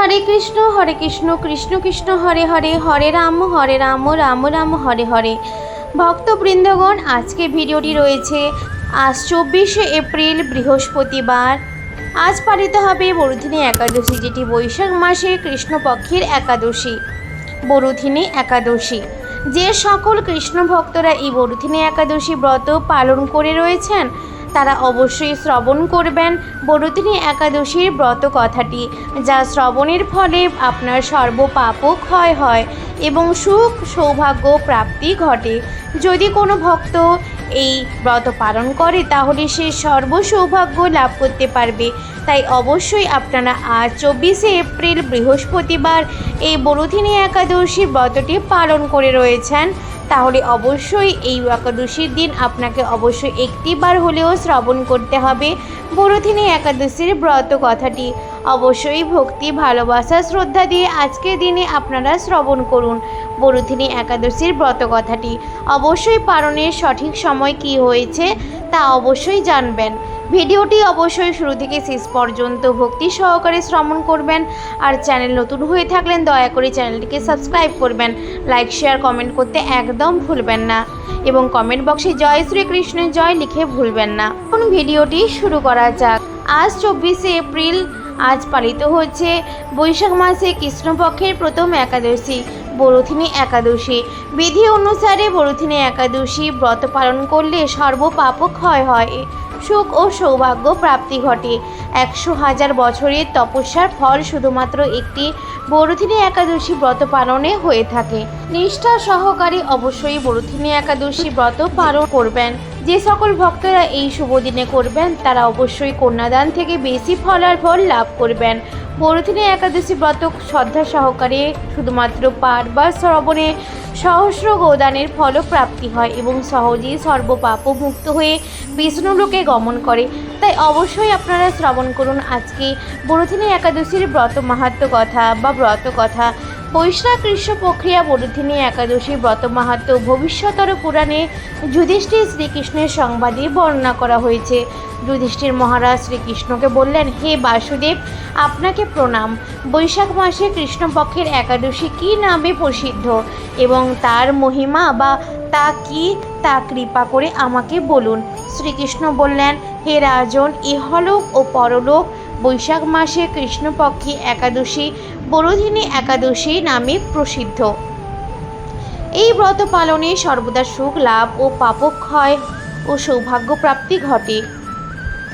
হরে কৃষ্ণ হরে কৃষ্ণ কৃষ্ণ কৃষ্ণ, হরে হরে হরে রাম হরে রাম রাম রাম, হরে হরে। ভক্তবৃন্দগণ, আজকে ভিডিওটি রয়েছে আজ চব্বিশে এপ্রিল, বৃহস্পতিবার। আজ পালিত হবে বরুধিনী একাদশী, যেটি বৈশাখ মাসে কৃষ্ণপক্ষের একাদশী। বরুধিনী একাদশী। যে সকল কৃষ্ণ ভক্তরা এই বরুধিনী একাদশী ব্রত পালন করে রয়েছেন তারা অবশ্যই শ্রবণ করবেন। বরুদিনী একাদশীর ব্রত কথাটি, যা শ্রবণের ফলে আপনার সর্বপাপ ক্ষয় হয় এবং সুখ সৌভাগ্য প্রাপ্তি ঘটে। যদি কোনো ভক্ত এই ব্রত পালন করে, তাহলে সে সর্ব সৌভাগ্য লাভ করতে পারবে। তাই অবশ্যই আপনারা আজ চব্বিশে এপ্রিল বৃহস্পতিবার এই বরুধিনী একাদশী ব্রতটি পালন করে রয়েছেন। তাহলে অবশ্যই এই একাদশীর দিন আপনাকে অবশ্যই একটিবার হলেও শ্রবণ করতে হবে। বরুধিনী একাদশীর ব্রত কথাটি। অবশ্যই ভক্তি, ভালোবাসা, শ্রদ্ধা দিয়ে আজকের দিনে আপনারা শ্রবণ করুন বরুধিনী একাদশীর ব্রত কথাটি। অবশ্যই পালনের সঠিক সময় কি হয়েছে তা অবশ্যই জানবেন। ভিডিওটি অবশ্যই শুরু থেকে শেষ পর্যন্ত ভক্তি সহকারে শ্রবণ করবেন আর চ্যানেল নতুন হয়ে থাকলেন, দয়া করে চ্যানেলটিকে সাবস্ক্রাইব করবেন। লাইক, শেয়ার, কমেন্ট করতে একদম ভুলবেন না। এবং কমেন্ট বক্সে জয় শ্রীকৃষ্ণের জয় লিখে ভুলবেন না। এখন ভিডিওটি শুরু করা যাক। আজ চব্বিশে এপ্রিল, আজ পালিত হচ্ছে বৈশাখ মাসে কৃষ্ণপক্ষের প্রথম একাদশী, বরুথিনী একাদশী। বিধি অনুসারে বরুথিনী একাদশী ব্রত পালন করলে সর্বপাপ ক্ষয় হয়। সুখ ও সৌভাগ্য প্রাপ্তি ঘটে। একশো হাজার বছরের তপস্যার ফল শুধুমাত্র একটি বরুথিনী একাদশী ব্রত পালনে হয়ে থাকে। নিষ্ঠা সহকারে অবশ্যই বরুথিনী একাদশী ব্রত পালন করবেন। যে সকল ভক্তরা এই শুভ দিনে করবেন, তারা অবশ্যই কন্যাদান থেকে বেশি ফলার ফল লাভ করবেন। বরুথিনী একাদশী ব্রত শ্রদ্ধা সহকারে শুধুমাত্র পাঠ বা শ্রবণে সহস্র গোদানের ফলপ্রাপ্তি হয় এবং সহজেই সর্বপাপ মুক্ত হয়ে বিষ্ণুলোকে গমন করে। তাই অবশ্যই আপনারা শ্রবণ করুন আজকে। বরুথিনী একাদশীর ব্রত মাহাত্ম কথা বা ব্রত কথা বৈশাখ কৃষ্ণ প্রক্রিয়া বরুথিনী একাদশী ব্রত মাহাত্ম ভবিষ্যতর পুরাণে যুধিষ্ঠির শ্রীকৃষ্ণের সংবাদে বর্ণনা করা হয়েছে। যুধিষ্ঠির মহারাজ শ্রীকৃষ্ণকে বললেন, হে বাসুদেব, আপনাকে প্রণাম। বৈশাখ মাসে কৃষ্ণপক্ষের একাদশী কী নামে প্রসিদ্ধ? এবং তার মহিমা বা তা কি? তা কৃপা করে আমাকে বলুন। শ্রীকৃষ্ণ বললেন, হে রাজন ইহলোক ও পরলোক বৈশাখ মাসে কৃষ্ণপক্ষী একাদশী বরোধিনী একাদশী নামে প্রসিদ্ধ। এই ব্রত পালনে সর্বদা সুখ লাভ ও পাপক্ষয় ও সৌভাগ্য প্রাপ্তি ঘটে।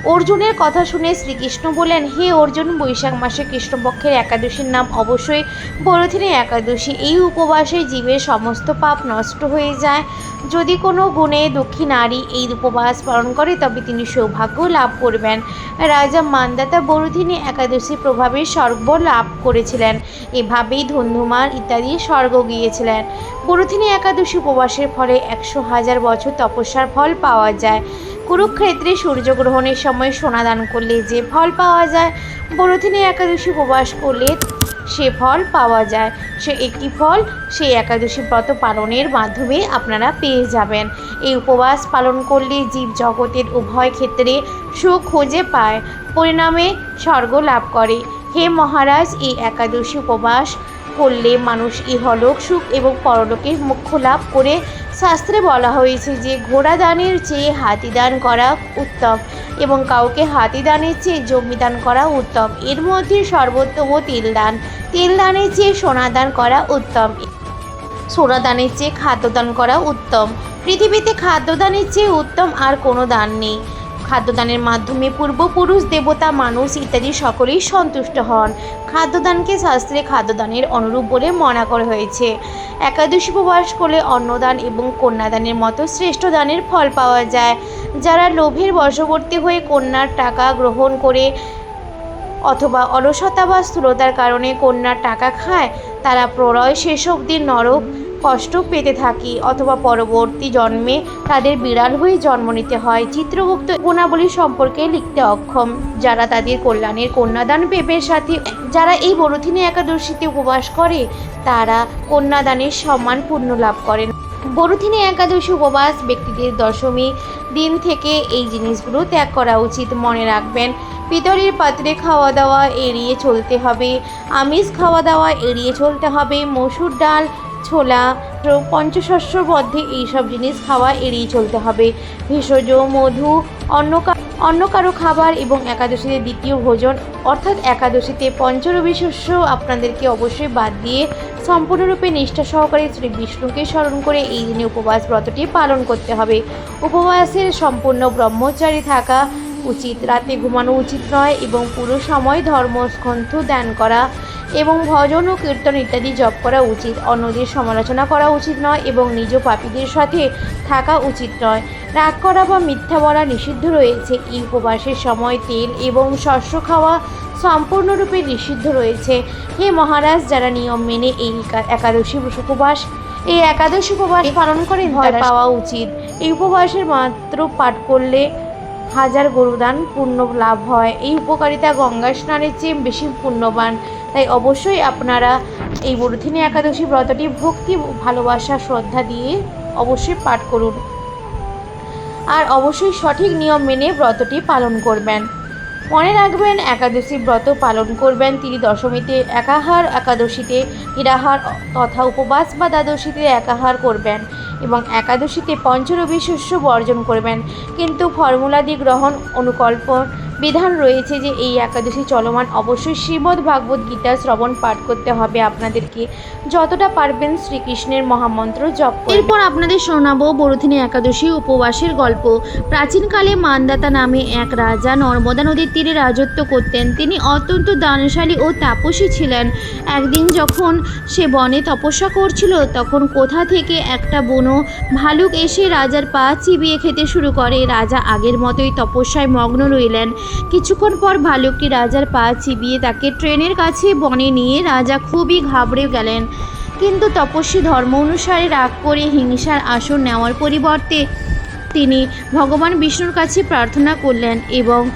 অর্জুনের কথা শুনে শ্রীকৃষ্ণ বলেন, হে অর্জুন, বৈশাখ মাসে কৃষ্ণপক্ষের একাদশীর নাম অবশ্যই বড়দিনী একাদশী। এই উপবাসে জীবের সমস্ত পাপ নষ্ট হয়ে যায়। যদি কোনো গুণে দুঃখী নারী এই উপবাস পালন করে, তবে তিনি সৌভাগ্য লাভ করবেন। রাজা মান্দাতা বড়দিনী একাদশী প্রভাবে স্বর্গ লাভ করেছিলেন। এভাবেই ধন্ধুমার ইত্যাদি স্বর্গ গিয়েছিলেন। বড়দিনী একাদশী উপবাসের ফলে একশো হাজার বছর তপস্যার ফল পাওয়া যায়। কুরুক্ষেত্রে সূর্যগ্রহণের সময় সোনাদান করলে যে ফল পাওয়া যায়, বড়দিনে একাদশী উপবাস করলে সে ফল পাওয়া যায়। সে একটি ফল, সেই একাদশী ব্রত পালনের মাধ্যমে আপনারা পেয়ে যাবেন। এই উপবাস পালন করলে জীব জগতের উভয় ক্ষেত্রে সুখ খুঁজে পায়, পরিণামে স্বর্গ লাভ করে। হে মহারাজ, এই একাদশী উপবাস করলে মানুষ ইহলোক সুখ এবং পরলোকের মুখ্য লাভ করে শাস্ত্রে বলা হয়েছে যে ঘোড়া দানের চেয়ে হাতি দান করা উত্তম এবং কাউকে হাতি দানের চেয়ে জমি দান করা উত্তম। এর মধ্যে সর্বোত্তম তিল দান তিল দানের চেয়ে সোনা দান করা উত্তম। সোনা দানের চেয়ে খাদ্য দান করা উত্তম। পৃথিবীতে খাদ্য দানের চেয়ে উত্তম আর কোনো দান নেই। খাদ্যদানের মাধ্যমে পূর্বপুরুষ, দেবতা, মানুষ ইত্যাদি সকলেই সন্তুষ্ট হন। খাদ্যদানকে শাস্ত্রে খাদ্যদানের অনুরূপ বলে মনে করা হয়েছে। একাদশী উপবাস করলে অন্নদান এবং কন্যাদানের মতো শ্রেষ্ঠ দানের ফল পাওয়া যায়। যারা লোভের বশবর্তী হয়ে কন্যার টাকা গ্রহণ করে অথবা অলসতা বা স্থূলতার কারণে কন্যার টাকা খায়, তারা প্রলয় শেষ অবধি নরক কষ্ট পেতে থাকি অথবা পরবর্তী জন্মে তাদের বিড়াল হয়ে জন্ম নিতে হয়। চিত্রগুপ্ত গুণাবলী সম্পর্কে লিখতে অক্ষম। যারা তাদের কল্যাণের কন্যাদান পেপের সাথে, যারা এই বড়থিনী একাদশীতে উপবাস করে, তারা কন্যাদানের সম্মান পূর্ণ লাভ করেন। বড়থিনী একাদশী উপবাস ব্যক্তিদের দশমী দিন থেকে এই জিনিসগুলো ত্যাগ করা উচিত। মনে রাখবেন পিতলের পাত্রে খাওয়া দাওয়া এড়িয়ে চলতে হবে, আমিষ খাওয়া দাওয়া এড়িয়ে চলতে হবে, মসুর ডাল ছোলা পঞ্চশস্য মধ্যে এইসব জিনিস খাওয়া এড়িয়ে চলতে হবে। ভেষজ, মধু, অন্য অন্য কারও খাবার এবং একাদশীতে দ্বিতীয় ভোজন, অর্থাৎ একাদশীতে পঞ্চরবি শস্য আপনাদেরকে অবশ্যই বাদ দিয়ে সম্পূর্ণরূপে নিষ্ঠা সহকারে শ্রী বিষ্ণুকে স্মরণ করে এই দিনে উপবাস ব্রতটি পালন করতে হবে। উপবাসের সম্পূর্ণ ব্রহ্মচারী থাকা উচিত। রাতে ঘুমানো উচিত নয় এবং পুরো সময় ধর্মগ্রন্থ দান করা। এবং ভজন ও কীর্তন ইত্যাদি জপ করা উচিত। অন্যদের সমালোচনা করা উচিত নয় এবং নিজ পাপীদের সাথে থাকা উচিত নয়। রাগ করা বা মিথ্যা বলা নিষিদ্ধ রয়েছে। এই উপবাসের সময় তেল এবং শস্য খাওয়া সম্পূর্ণরূপে নিষিদ্ধ রয়েছে। হে মহারাজ, যারা নিয়ম মেনে এই একা- একাদশী উপবাস এই একাদশী উপবাস পালন করেন ভয় পাওয়া উচিত। এই উপবাসের মাত্র পাঠ করলে হাজার গরুদান পুণ্য লাভ হয়। এই উপকারিতা গঙ্গা স্নানের চেয়ে বেশি পুণ্যবান। তাই অবশ্যই আপনারা এই বরুথিনী একাদশী ব্রতটি ভক্তি, ভালোবাসা, শ্রদ্ধা দিয়ে অবশ্যই পাঠ করুন। আর অবশ্যই সঠিক নিয়ম মেনে ব্রতটি পালন করবেন। মনে রাখবেন, একাদশী ব্রত পালন করবেন। তিনি দশমীতে একাহার, একাদশীতে নিরাহার তথা উপবাস বা দ্বাদশীতে একাহার করবেন এবং একাদশীতে পঞ্চরবি শস্য বর্জন করবেন। কিন্তু ফর্মুলাদি গ্রহণ, অনুকল্প বিধান রয়েছে যে এই একাদশী চলমান অবশ্যই শ্রীমদ্ ভাগবত গীতা শ্রবণ পাঠ করতে হবে আপনাদেরকে। যতটা পারবেন শ্রীকৃষ্ণের মহামন্ত্র জপ। এরপর আপনাদের শোনাবো বরুথিনী একাদশী উপবাসের গল্প। প্রাচীনকালে মানদাতা নামে এক রাজা নর্মদা নদীর তীরে রাজত্ব করতেন। তিনি অত্যন্ত দানশালী ও তাপসী ছিলেন। একদিন যখন সে বনে তপস্যা করছিল, তখন কোথা থেকে একটা বুনো ভালুক এসে রাজার পা চিবিয়ে খেতে শুরু করে। রাজা আগের মতোই তপস্যায় মগ্ন রইলেন। কিছুক্ষণ পর ভালুকটি রাজার পা চিবিয়ে তাকে ট্রেনের কাছে বনে নিয়ে রাজা খুবই ঘাবড়ে গেলেন। কিন্তু তপস্বী ধর্ম অনুসারে রাগ করে হিংসার আসন নেওয়ার পরিবর্তে তিনি ভগবান বিষ্ণুর কাছে প্রার্থনা করলেন এবং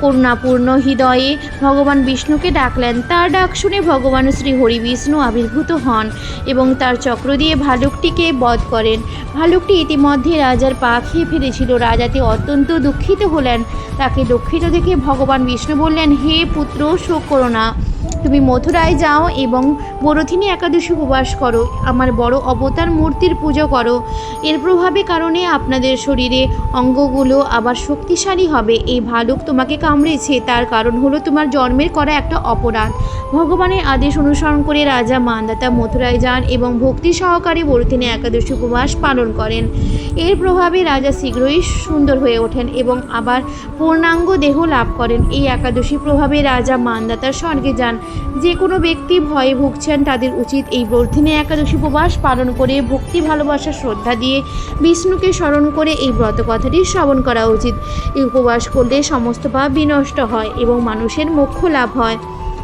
করুণাপূর্ণ হৃদয়ে ভগবান বিষ্ণুকে ডাকলেন। তার ডাক শুনে ভগবান শ্রী হরি বিষ্ণু আবির্ভূত হন এবং তার চক্র দিয়ে ভালুকটিকে বধ করেন। ভালুকটি ইতিমধ্যে রাজার পা খেয়ে ফেলেছিল রাজাতে অত্যন্ত দুঃখিত হলেন। তাকে দুঃখিত দেখে ভগবান বিষ্ণু বললেন, হে পুত্র, শোক করো না। তুমি মথুরায় যাও এবং বরথিনী একাদশী উপবাস করো। আমার বড় অবতার মূর্তির পুজো করো। এর প্রভাবে কারণে আপনাদের শরীরে অঙ্গগুলো আবার শক্তিশালী হবে। এই ভালুক তোমাকে কামড়েছে, তার কারণ হলো তোমার জন্মের করা একটা অপরাধ। ভগবানের আদেশ অনুসরণ করে রাজা মানদাতা মথুরায় যান এবং ভক্তি সহকারে বরথিনী একাদশী উপবাস পালন করেন। এর প্রভাবে রাজা শীঘ্রই সুন্দর হয়ে ওঠেন এবং আবার পূর্ণাঙ্গ দেহ লাভ করেন। এই একাদশী প্রভাবে রাজা মানদাতার স্বর্গে যান। যে কোনো ব্যক্তি ভয়ে ভুগছেন, তাদের উচিত এই বর্ধিনী একাদশী উপবাস পালন করে ভক্তি, ভালোবাসা, শ্রদ্ধা দিয়ে বিষ্ণুকে স্মরণ করে এই ব্রত কথাটি শ্রবণ করা উচিত। এই উপবাস করলে সমস্ত পাপ বিনষ্ট হয় এবং মানুষের মোক্ষ লাভ হয়।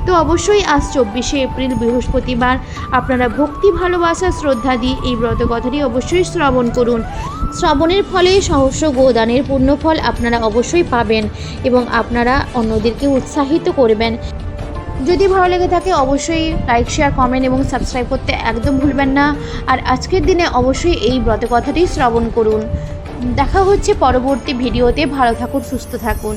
তো অবশ্যই আজ চব্বিশে এপ্রিল বৃহস্পতিবার আপনারা ভক্তি, ভালোবাসা, শ্রদ্ধা দিয়ে এই ব্রত কথাটি অবশ্যই শ্রবণ করুন। শ্রবণের ফলে সহস্র গোদানের পুণ্যফল আপনারা অবশ্যই পাবেন এবং আপনারা অন্যদেরকে উৎসাহিত করবেন। যদি ভালো লেগে থাকে, অবশ্যই লাইক শেয়ার কমেন্ট এবং সাবস্ক্রাইব করতে একদম ভুলবেন না। আর আজকের দিনে অবশ্যই এই ব্রত কথাটি শ্রবণ করুন। দেখা হচ্ছে পরবর্তী ভিডিওতে। ভালো থাকুন, সুস্থ থাকুন।